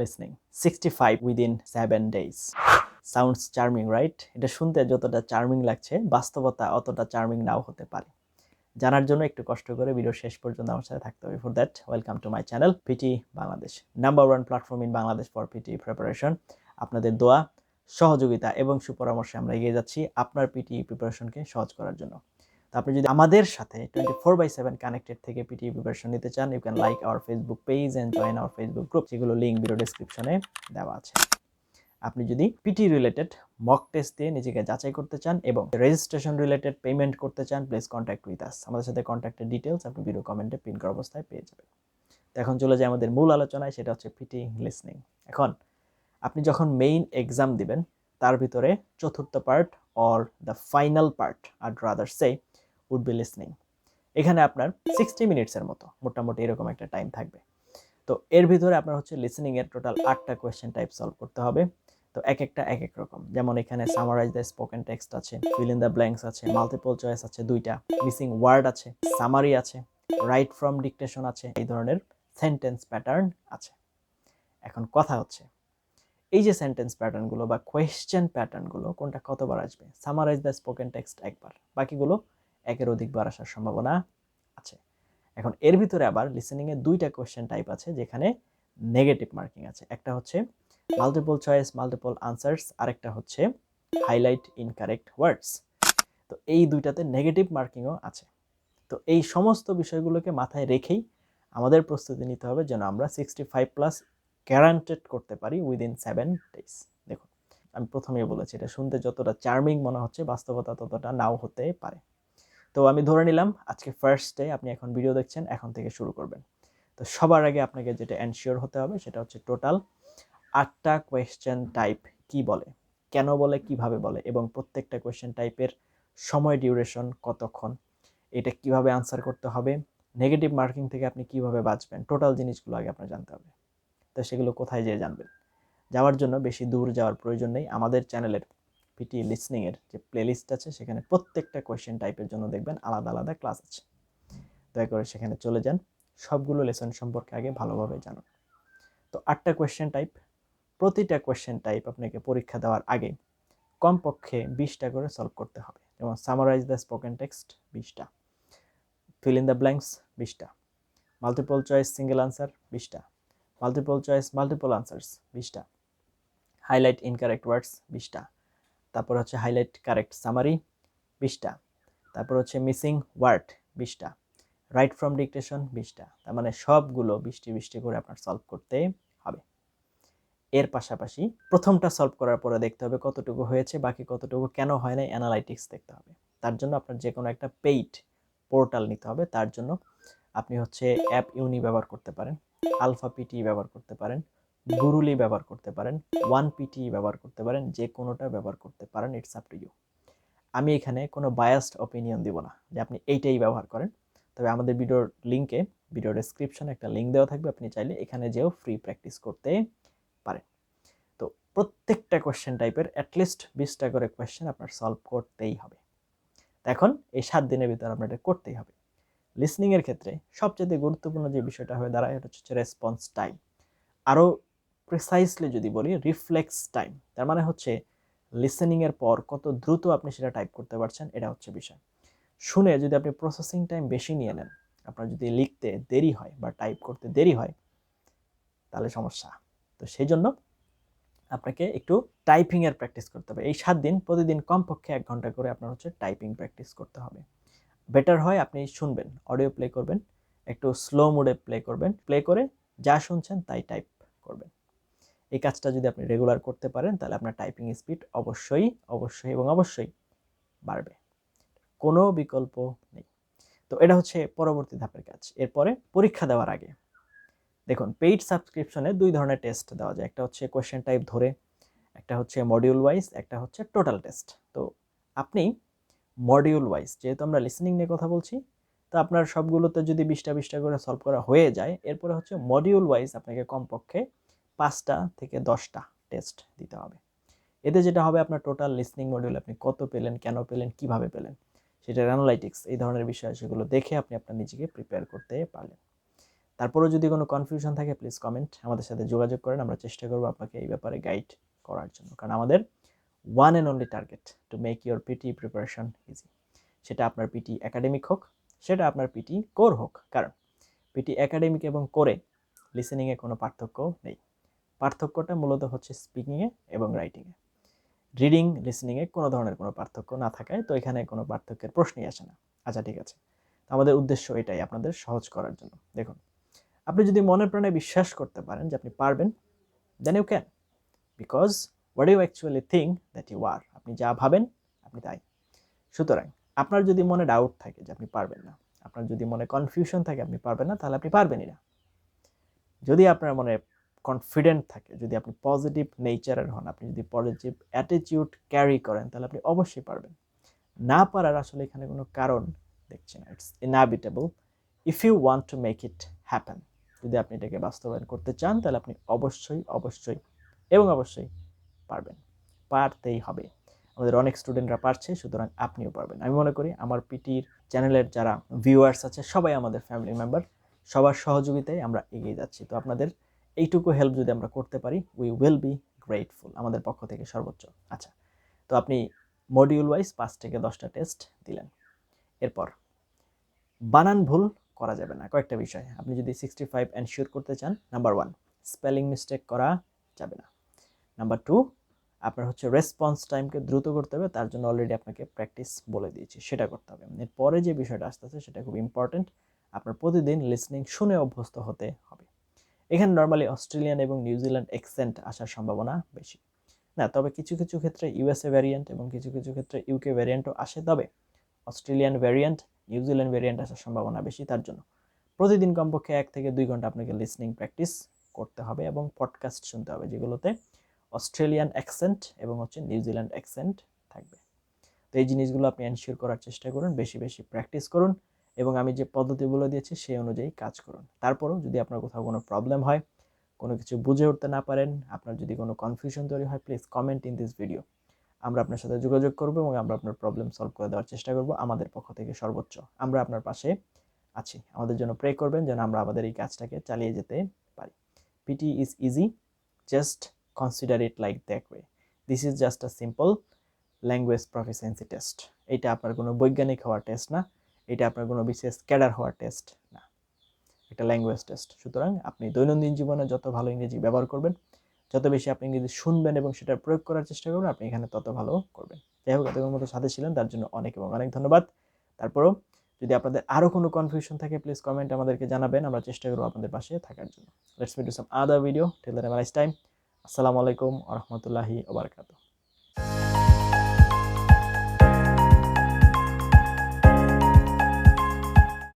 Listening sixty five within seven days sounds charming right এটা শুনতে যতটা চার্মিং লাগছে, বাস্তবতা অতটা চার্মিং নাও হতে পারে। জানার জন্য একটু কষ্ট করে ভিডিও শেষ পর্যন্ত আমার সাথে থাকতে হবে। For that welcome to my channel PT Bangladesh number one platform in Bangladesh for PT preparation আপনাদের দোয়া, সহযোগিতা এবং সুপরামর্শে আমরা এগিয়ে যাচ্ছি আপনার পিটি প্রিপারেশনকে সহজ করার জন্য। আপনি যদি আমাদের সাথে twenty four by seven connected থেকে পিটি প্রিপারেশন নিতে চান you can like our Facebook page and join our Facebook group যেগুলো লিঙ্ক ভিডিও ডিসক্রিপশনে দেওয়া আছে। আপনি যদি পিটি রিলেটেড মক টেস্ট দিয়ে নিজেকে যাচাই করতে চান এবং রেজিস্ট্রেশন রিলেটেড পেমেন্ট করতে চান প্লিজ কন্ট্যাক্ট উইথ আস আমাদের সাথে কন্ট্যাক্টের ডিটেলস আপনি ভিডিও কমেন্টে পিন করা অবস্থায় পেয়ে যাবেন। তো এখন চলে যায় আমাদের মূল আলোচনায়, সেটা হচ্ছে পিটি লিসনিং এখন আপনি যখন মেইন এক্সাম দিবেন, তার ভিতরে চতুর্থ part or the final part R rather say would be listening এখানে আপনার সিক্সটি মিনিটসের মতো, মোটামুটি এরকম একটা টাইম থাকবে। তো এর ভিতরে আপনার হচ্ছে লিসনিংয়ের টোটাল আটটা কোয়েশ্চেন টাইপ সলভ করতে হবে। তো এক একটা, এক এক রকম। যেমন এখানে সামারাইজ দ্য স্পোকেন টেক্সট আছে ফিল ইন দ্য ব্ল্যাঙ্কস আছে মাল্টিপল চয়েস আছে দুইটা মিসিং ওয়ার্ড আছে সামারি আছে রাইট ফ্রম ডিকটেশন আছে, এই ধরনের সেন্টেন্স প্যাটার্ন আছে। এখন কথা হচ্ছে, এই যে সেন্টেন্স প্যাটার্নগুলো বা কোয়েশ্চেন প্যাটার্নগুলো কোনটা কতবার আসবে? সামারাইজ দ্য স্পোকেন টেক্সট একবার। বাকিগুলো একের অধিকবার আসার সম্ভাবনা আছে। এখন এর ভিতরে আবার লিসেনিংয়ে দুইটা কোয়েশ্চেন টাইপ আছে যেখানে নেগেটিভ মার্কিং আছে। একটা হচ্ছে মাল্টিপল চয়েস মাল্টিপল আনসার্স আরেকটা হচ্ছে হাইলাইট ইনকারেক্ট ওয়ার্ডস তো এই দুইটাতে নেগেটিভ মার্কিংও আছে। তো এই সমস্ত বিষয়গুলোকে মাথায় রেখেই আমাদের প্রস্তুতি নিতে হবে যেন আমরা সিক্সটি ফাইভ প্লাস গ্যারান্টেড করতে পারি উইদিন সেভেন ডেজ দেখুন, আমি প্রথমেই বলেছি, এটা শুনতে যতটা চার্মিং মনে হচ্ছে, বাস্তবতা ততটা নাও হতে পারে। তো আমি ধরে নিলাম আজকে ফার্স্ট ডে আপনি এখন ভিডিও দেখছেন, এখন থেকে শুরু করবেন। তো সবার আগে আপনাকে যেটা এনশিওর হতে হবে সেটা হচ্ছে টোটাল আটটা কোয়েশ্চেন টাইপ কি বলে, কেন বলে, কীভাবে বলে এবং প্রত্যেকটা কোয়েশ্চেন টাইপের সময় ডিউরেশন কতক্ষণ, এটা কীভাবে আনসার করতে হবে নেগেটিভ মার্কিং থেকে আপনি কীভাবে বাঁচবেন টোটাল জিনিসগুলো আগে আপনার জানতে হবে। তো সেগুলো কোথায় যেয়ে জানবেন? যাওয়ার জন্য বেশি দূর যাওয়ার প্রয়োজন নেই। আমাদের চ্যানেলের পিটি লিসনিংয়ের যে প্লেলিস্ট আছে, সেখানে প্রত্যেকটা কোয়েশ্চেন টাইপের জন্য দেখবেন আলাদা আলাদা ক্লাস আছে। দয়া করে সেখানে চলে যান, সবগুলো লেসন সম্পর্কে আগে ভালোভাবে জানুন। তো আটটা কোয়েশ্চেন টাইপ প্রতিটা কোয়েশ্চেন টাইপ আপনাকে পরীক্ষা দেওয়ার আগে কমপক্ষে বিশটা করে সলভ করতে হবে। যেমন সামারাইজ দ্য স্পোকেন টেক্সট বিশটা। ফিল ইন দ্য ব্ল্যাঙ্কস বিশটা। মাল্টিপল চয়েস সিঙ্গেল আনসার বিশটা। মাল্টিপল চয়েস মাল্টিপল আনসার্স বিশটা। হাইলাইট ইনকারেক্ট ওয়ার্ডস বিশটা। তারপর হচ্ছে হাইলাইট কারেক্ট সামারি বিশটা তারপর হচ্ছে মিসিং ওয়ার্ড বিশটা রাইট ফ্রম ডিকটেশন বিশটা তার মানে সবগুলো বৃষ্টি বৃষ্টি করে আপনার সলভ করতে হবে। এর পাশাপাশি প্রথমটা সলভ করার পরে দেখতে হবে কতটুকু হয়েছে, বাকি কতটুকু কেন হয় না অ্যানালাইটিক্স দেখতে হবে। তার জন্য আপনার যে কোনো একটা পেইড পোর্টাল নিতে হবে। তার জন্য আপনি হচ্ছে অ্যাপ ইউনি ব্যবহার করতে পারেন আলফা পিটি ব্যবহার করতে পারেন। গুরুলি ব্যবহার করতে পারেন ওয়ান পিটি ব্যবহার করতে পারেন, যে কোনোটা ব্যবহার করতে পারেন ইটস আপ টু ইউ আমি এখানে কোনো বায়াসড অপিনিয়ন দিব না, যে আপনি এইটাই ব্যবহার করেন। তবে আমাদের ভিডিওর লিঙ্কে ভিডিও ডেসক্রিপশনে একটা লিঙ্ক দেওয়া থাকবে, আপনি চাইলে এখানে যেও ফ্রি প্র্যাকটিস করতে পারেন। তো প্রত্যেকটা কোয়েশ্চেন টাইপের অ্যাটলিস্ট বিশটা করে কোয়েশ্চেন আপনার সলভ করতেই হবে। এখন এই সাত দিনের ভিতরে আপনার এটা করতেই হবে। লিসনিংয়ের ক্ষেত্রে সবচেয়ে গুরুত্বপূর্ণ যে বিষয়টা হয়ে দাঁড়ায়, এটা হচ্ছে রেসপন্স টাইম আরও প্রিসাইসলি যদি বলি রিফ্লেক্স টাইম তার মানে হচ্ছে লিসেনিংয়ের পর কত দ্রুত আপনি সেটা টাইপ করতে পারছেন, এটা হচ্ছে বিষয়। শুনে যদি আপনি প্রসেসিং টাইম বেশি নিয়ে নেন, আপনার যদি লিখতে দেরি হয় বা টাইপ করতে দেরি হয়, তাহলে সমস্যা। তো সেই জন্য আপনাকে একটু টাইপিংয়ের প্র্যাকটিস করতে হবে। এই সাত দিন প্রতিদিন কমপক্ষে এক ঘণ্টা করে আপনার হচ্ছে টাইপিং প্র্যাকটিস করতে হবে। বেটার হয় আপনি শুনবেন অডিও প্লে করবেন, একটু স্লো মোডে প্লে করবেন প্লে করে যা শুনছেন তাই টাইপ করবেন। এই কাজটা যদি আপনি রেগুলার করতে পারেন, তাহলে আপনার টাইপিং স্পিড অবশ্যই অবশ্যই এবং অবশ্যই বাড়বে। কোনো বিকল্প নেই। তো এটা হচ্ছে পরবর্তী ধাপের কাজ। এরপরে পরীক্ষা দেওয়ার আগে। দেখুন পেইড সাবস্ক্রিপশনে দুই ধরনের টেস্ট দেওয়া যায়। একটা হচ্ছে কোয়েশ্চেন টাইপ ধরে, একটা হচ্ছে মডিউল ওয়াইজ একটা হচ্ছে টোটাল টেস্ট তো আপনি মডিউল ওয়াইজ যেহেতু আমরা লিসনিং নিয়ে কথা বলছি, তো আপনার সবগুলোতে যদি বিশটা বিশটা করে সলভ করা হয়ে যায়, এরপরে হচ্ছে মডিউল ওয়াইজ আপনাকে কমপক্ষে পাঁচটা থেকে দশটা টেস্ট দিতে হবে। এতে যেটা হবে আপনার টোটাল লিসনিং মডিউল আপনি কত পেলেন, কেন পেলেন, কীভাবে পেলেন, সেটার অ্যানালাইটিক্স এই ধরনের বিষয় সেগুলো দেখে আপনি আপনার নিজেকে প্রিপেয়ার করতে পারলেন। তারপরেও যদি কোনো কনফিউশন থাকে প্লিজ কমেন্ট আমাদের সাথে যোগাযোগ করেন, আমরা চেষ্টা করব আপনাকে এই ব্যাপারে গাইড করার জন্য। কারণ আমাদের one and only target to make your PT preparation easy সেটা আপনার পিটি একাডেমিক হোক, সেটা আপনার পিটি কোর হোক। কারণ পিটি একাডেমিক এবং কোরে লিসেনিংয়ে কোনো পার্থক্য নেই। পার্থক্যটা মূলত হচ্ছে স্পিকিংয়ে এবং রাইটিংয়ে রিডিং লিসনিংয়ে কোনো ধরনের কোনো পার্থক্য না থাকায় তো এখানে কোনো পার্থক্যের প্রশ্নই আসে না। আচ্ছা ঠিক আছে। আমাদের উদ্দেশ্য এটাই আপনাদের সহজ করার জন্য। দেখুন, আপনি যদি মনে প্রাণে বিশ্বাস করতে পারেন যে আপনি পারবেন then you can because what you actually think that you are আপনি যা ভাবেন, আপনি তাই। সুতরাং, আপনার যদি মনে ডাউট থাকে যে আপনি পারবেন না, আপনার যদি মনে কনফিউশন থাকে আপনি পারবেন না, তাহলে আপনি পারবেনই না। যদি আপনার মনে কনফিডেন্ট থাকে, যদি আপনি পজিটিভ নেচারের হন, আপনি যদি পজিটিভ অ্যাটিটিউড ক্যারি করেন, তাহলে আপনি অবশ্যই পারবেন। না পারার আসলে এখানে কোনো কারণ দেখছি না it's inhabitable if you want to make it happen যদি আপনি এটাকে বাস্তবায়ন করতে চান, তাহলে আপনি অবশ্যই অবশ্যই এবং অবশ্যই পারবেন। পারতেই হবে। আমাদের অনেক স্টুডেন্টরা পারছে, সুতরাং আপনিও পারবেন। আমি মনে করি আমার পিটির চ্যানেলের যারা ভিউয়ার্স আছে, সবাই আমাদের ফ্যামিলি মেম্বার সবার সহযোগিতায় আমরা এগিয়ে যাচ্ছি। তো আপনাদের এইটুকু হেল্প যদি আমরা করতে পারি উই উইল বি গ্রেটফুল আমাদের পক্ষ থেকে সর্বোচ্চ। আচ্ছা তো আপনি মডিউল ওয়াইজ পাঁচ থেকে দশটা টেস্ট দিলেন। এরপর, বানান ভুল করা যাবে না। কয়েকটা বিষয়, আপনি যদি সিক্সটি ফাইভ এনশিওর করতে চান নাম্বার ওয়ান স্পেলিং মিস্টেক করা যাবে না। নাম্বার টু আপনার হচ্ছে রেসপন্স টাইমকে দ্রুত করতে হবে, তার জন্য অলরেডি আপনাকে প্র্যাকটিস বলে দিয়েছি, সেটা করতে হবে। এরপরে যে বিষয়টা আসতেছে, সেটা খুব ইম্পর্টেন্ট আপনার প্রতিদিন লিসনিং শুনে অভ্যস্ত হতে হবে। এখানে নর্মালি অস্ট্রেলিয়ান এবং নিউজিল্যান্ড এক্সেন্ট আসার সম্ভাবনা বেশি। না, তবে কিছু কিছু ক্ষেত্রে ইউএসএ ভ্যারিয়েন্ট এবং কিছু কিছু ক্ষেত্রে ইউকে ভ্যারিয়েন্টও আসে। তবে অস্ট্রেলিয়ান ভ্যারিয়েন্ট নিউজিল্যান্ড ভ্যারিয়েন্ট আসার সম্ভাবনা বেশি তার জন্য। প্রতিদিন কমপক্ষে এক থেকে দুই ঘণ্টা আপনাকে লিসনিং প্র্যাকটিস করতে হবে এবং পডকাস্ট শুনতে হবে, যেগুলোতে অস্ট্রেলিয়ান অ্যাকসেন্ট এবং হচ্ছে নিউজিল্যান্ড অ্যাকসেন্ট থাকবে। তো এই জিনিসগুলো আপনি এনশিওর করার চেষ্টা করুন, বেশি বেশি প্র্যাকটিস করুন। এবং আমি যে পদ্ধতিগুলো দিয়েছি সেই অনুযায়ী কাজ করুন। তারপরেও যদি আপনার কোথাও কোনো প্রবলেম হয়, কোনো কিছু বুঝে উঠতে না পারেন, আপনার যদি কোনো কনফিউশন তৈরি হয় please comment in this video আমরা আপনার সাথে যোগাযোগ করব এবং আমরা আপনার প্রবলেম সলভ করে দেওয়ার চেষ্টা করব আমাদের পক্ষ থেকে সর্বোচ্চ। আমরা আপনার পাশে আছি। আমাদের জন্য প্রে করবেন যেন আমরা আমাদের এই কাজটাকে চালিয়ে যেতে পারি। PT is easy just consider it like that way this is just a simple language proficiency test এটা আপনার কোনো বৈজ্ঞানিক হওয়ার টেস্ট না। এটা আপনার কোনো বিশেষ ক্যাডার হওয়ার টেস্ট না। এটা ল্যাঙ্গুয়েজ টেস্ট সুতরাং আপনি দৈনন্দিন জীবনে যত ভালো ইংরেজি ব্যবহার করবেন, যত বেশি আপনি ইংরেজি শুনবেন এবং সেটা প্রয়োগ করার চেষ্টা করবেন, আপনি এখানে তত ভালো করবেন। যাই হোক, এতক্ষণ মতো সাথে ছিলেন তার জন্য অনেক এবং অনেক ধন্যবাদ। তারপরও যদি আপনাদের আরও কোনো কনফিউশন থাকে প্লিজ কমেন্ট আমাদেরকে জানাবেন, আমরা চেষ্টা করব আপনাদের পাশে থাকার জন্য। Let's meet some other video till that time আসসালামু আলাইকুম আ রহমতুল্লাহি ওবরাকাতুহ